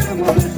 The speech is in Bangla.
তোমার